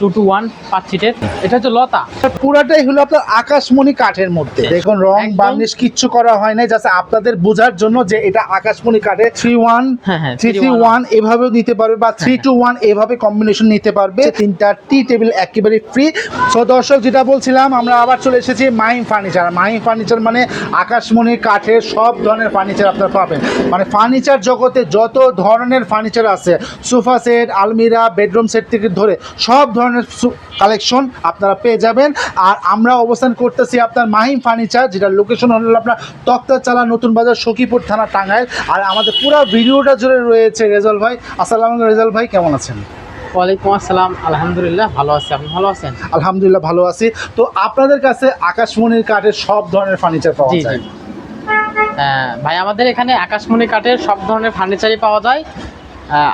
Two two one পাঁচ সিটের এটা হচ্ছে লতা। পুরাটাই হলো আপনার আকাশমণি কাঠের মধ্যে। দেখুন রং বার্নিশ কিচ্ছু করা হয় নাই জাস্ট আপনাদের বোঝার জন্য যে এটা আকাশমণি কাঠের three one three three one এভাবেও নিতে পারবে বা থ্রি টু ওয়ান এভাবে কম্বিনেশন নিতে পারবে। তিনটা টি টেবিল একেবারে ফ্রি সো দর্শক যেটা বলছিলাম আমরা আবার চলে এসেছি মাইম ফার্নিচার মাইম ফার্নিচার মানে আকাশমণি কাঠের সব ধরনের ফার্নিচার আপনারা পাবেন। মানে ফার্নিচার জগতে যত ধরনের ফার্নিচার আছে সোফা সেট আলমিরা বেডরুম সেট থেকে ধরে সব ধরনের কালেকশন আপনারা পেয়ে যাবেন। আর আমরা অবস্থান করতেছি আপনার মাহিম ফার্নিচার যেটা লোকেশন হল আপনার তক্তাচালা নতুন বাজার সখীপুর থানা টাঙ্গাইল। আর আমাদের পুরো ভিডিওটা জুড়ে রয়েছে রেজাল ভাই। আসসালাম রেজাল ভাই কেমন আছেন? ওয়ালাইকুম আসসালাম আলহামদুলিল্লাহ ভালো আছি। আপনি ভালো আছেন? আলহামদুলিল্লাহ ভালো আছি। তো আপনাদের কাছে আকাশমণির কাঠের সব ধরনের ফার্নিচার পাওয়া যায়? আহ, ভাই আমাদের এখানে আকাশমণি কাঠের সব ধরনের ফার্নিচারই পাওয়া যায়।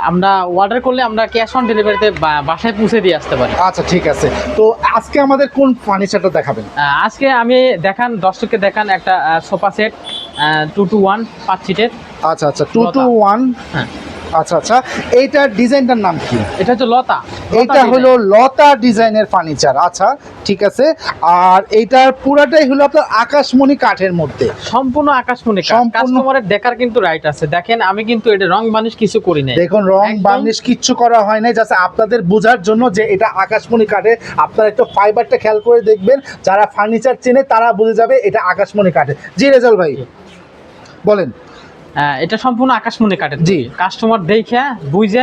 আমরা অর্ডার করলে আমরা ক্যাশ অন ডেলিভারিতে বাসায় পৌঁছে দিয়ে আসতে পারি। আচ্ছা ঠিক আছে। তো আজকে আমাদের কোন ফার্নিচারটা দেখাবেন? আজকে আমি দেখান দর্শককে দেখান একটা sofa set two two one পাঁচ সিটের আচ্ছা আচ্ছা টু টু ওয়ান আচ্ছা আচ্ছা। এইটার ডিজাইনটার নাম কি? এটা হচ্ছে লতা। এইটা হলো লতা ডিজাইনের ফার্নিচার আচ্ছা ঠিক আছে। আর এইটার পুরাটাই হলো আপনার আকাশমণি কাঠের মধ্যে। সম্পূর্ণ আকাশমণি কাস্টমারের দেখার কিন্তু রাইট আছে। দেখেন আমি কিন্তু এটা রং বানিশ কিছু করি নাই। দেখুন রং বানিশ কিচ্ছু করা হয় নাই। জাস্ট আপনাদের বোঝার জন্য যে এটা আকাশমণি কাঠে। আপনারা একটু ফাইবারটা খেয়াল করে দেখবেন। যারা ফার্নিচার চেনে তারা বুঝে যাবে এটা আকাশমণি কাঠে। জি রেজাল ভাই বলেন। এটা সম্পূর্ণ আকাশমণি কাঠের জি। কাস্টমার দেখে বুঝে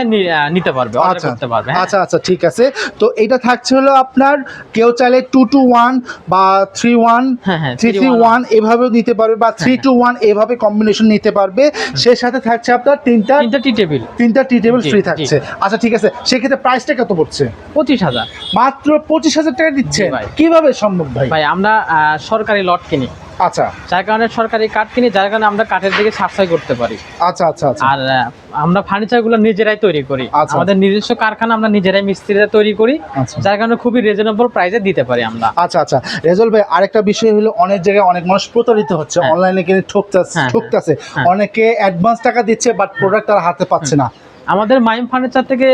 নিতে পারবে অর্ডার আচ্ছা। করতে পারবে হ্যাঁ। আচ্ছা আচ্ছা ঠিক আছে। তো এটা থাকছে হলো আপনার কেউ চাইলে টু টু ওয়ান বা থ্রি ওয়ান হ্যাঁ, হ্যাঁ, থ্রি থ্রি ওয়ান এভাবেও নিতে পারবে বা থ্রি টু ওয়ান এভাবে কম্বিনেশন নিতে পারবে। সে সাথে থাকছে আপনার তিনটা তিনটা টি টেবিল তিনটা টি টেবিল ফ্রি থাকছে। আচ্ছা ঠিক আছে। সেক্ষেত্রে প্রাইসটা কত পড়ছে? পঁচিশ হাজার। মাত্র পঁচিশ হাজার টাকা দিচ্ছে। কীভাবে সম্ভব ভাই? ভাই আমরা সরকারি লট কিনি। আচ্ছা। যার কারণে সরকারি কাঠ কিনি যার কারণে আমরা কাঠের দিকে সাশ্রয় করতে পারি। আচ্ছা আচ্ছা আচ্ছা। আর আমরা ফার্নিচারগুলো নিজেরাই তৈরি করি। আচ্ছা। আমাদের নিজস্ব কারখানা আমরা নিজেরাই মিস্ত্রিরা তৈরি করি আচ্ছা। যার কারণে খুবই রিজনেবল প্রাইসে দিতে পারি আমরা। আচ্ছা আচ্ছা। রেজল ভাই আরেকটা বিষয় হলো অনেক জায়গায় অনেক মানুষ প্রতারিত হচ্ছে। হ্যাঁ। অনলাইনে কিনে ঠকতেছে হ্যাঁ, ঠকতেছে। হ্যাঁ। অনেকে অ্যাডভান্স টাকা দিচ্ছে বাট প্রোডাক্ট তার হাতে পাচ্ছে না। আমাদের মাইম ফার্নিচার থেকে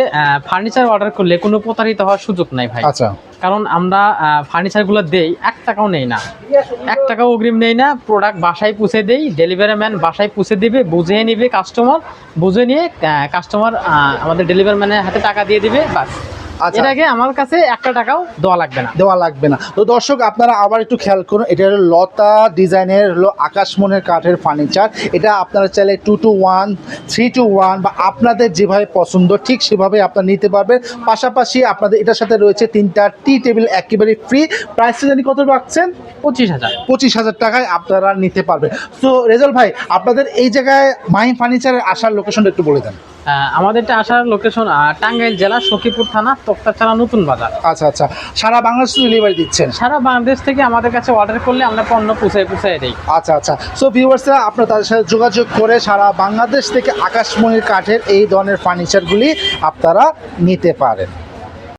ফার্নিচার অর্ডার করলে কোনো প্রতারিত হওয়ার সুযোগ নাই ভাই। আচ্ছা। কারণ আমরা ফার্নিচারগুলো দেই এক টাকাও নেই না। এক টাকাও অগ্রিম নেই না প্রোডাক্ট বাসায় পুষে দেই ডেলিভারি ম্যান বাসায় পুষে দিবে বুঝিয়ে নিবে কাস্টমার বুঝে নিয়ে কাস্টমার আমাদের ডেলিভারি ম্যানের হাতে টাকা দিয়ে দিবে বাস। আচ্ছা। আগে আমার কাছে একটা টাকাও দেওয়া লাগবে না। দেওয়া লাগবে না। তো দর্শক আপনারা আবার একটু খেয়াল করুন এটা হলো লতা ডিজাইনের হলো আকাশমনের কাঠের ফার্নিচার এটা আপনারা চাইলে two two one three two one বা আপনাদের যেভাবে পছন্দ ঠিক সেভাবে আপনারা নিতে পারবেন। পাশাপাশি আপনাদের এটার সাথে রয়েছে তিনটা টি টেবিল একেবারে ফ্রি প্রাইসটা জানি কত রাখছেন? পঁচিশ হাজার। পঁচিশ হাজার টাকায় আপনারা নিতে পারবেন। তো রেজাল ভাই আপনাদের এই জায়গায় মাহিম ফার্নিচারের আসার লোকেশনটা একটু বলে দেন। আহ, আমাদেরটা আসার লোকেশন টাঙ্গাইল জেলা সখীপুর থানা তক্তাচালা নতুন বাজার। আচ্ছা আচ্ছা। সারা বাংলাদেশ ডেলিভারি দিচ্ছেন? সারা বাংলাদেশ থেকে আমাদের কাছে অর্ডার করলে আমরা পণ্য পুষাই পুষাই দিই। আচ্ছা আচ্ছা। সো ভিউয়ার্সরা আপনারা তাদের সাথে যোগাযোগ করে সারা বাংলাদেশ থেকে আকাশমণির কাঠের এই ধরনের ফার্নিচারগুলি আপনারা নিতে পারেন।